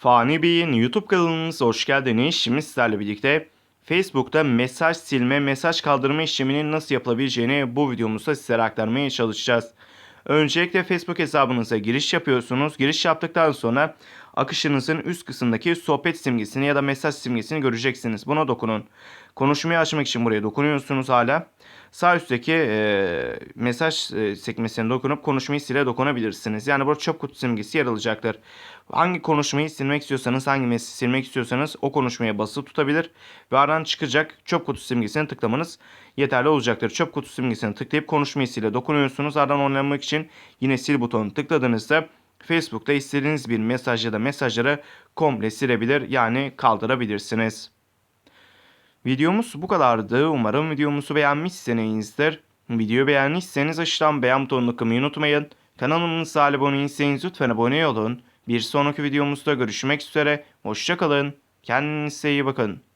Fani Bey'in YouTube kanalımıza hoş geldiniz. Şimdi sizlerle birlikte Facebook'ta mesaj silme, mesaj kaldırma işleminin nasıl yapılabileceğini bu videomuzda sizlere aktarmaya çalışacağız. Öncelikle Facebook hesabınıza giriş yapıyorsunuz. Giriş yaptıktan sonra akışınızın üst kısımdaki sohbet simgesini ya da mesaj simgesini göreceksiniz. Buna dokunun. Konuşmayı açmak için buraya dokunuyorsunuz hala. Sağ üstteki e, mesaj e, sekmesine dokunup konuşmayı sile dokunabilirsiniz. Yani burada çöp kutusu simgesi yer alacaktır. Hangi konuşmayı silmek istiyorsanız, hangi mesajı silmek istiyorsanız o konuşmaya basılı tutabilir ve aradan çıkacak çöp kutusu simgesini tıklamanız yeterli olacaktır. Çöp kutusu simgesini tıklayıp konuşmayı sile dokunuyorsunuz. Aradan onlamak için yine sil butonunu tıkladığınızda Facebook'ta istediğiniz bir mesaj ya da mesajları komple silebilir yani kaldırabilirsiniz. Videomuz bu kadardı. Umarım videomuzu beğenmişsinizdir. Videoyu beğendiyseniz aşağıdan beğen butonunu tıklamayı unutmayın. Kanalımıza abone değilseniz lütfen abone olun. Bir sonraki videomuzda görüşmek üzere. Hoşçakalın. Kendinize iyi bakın.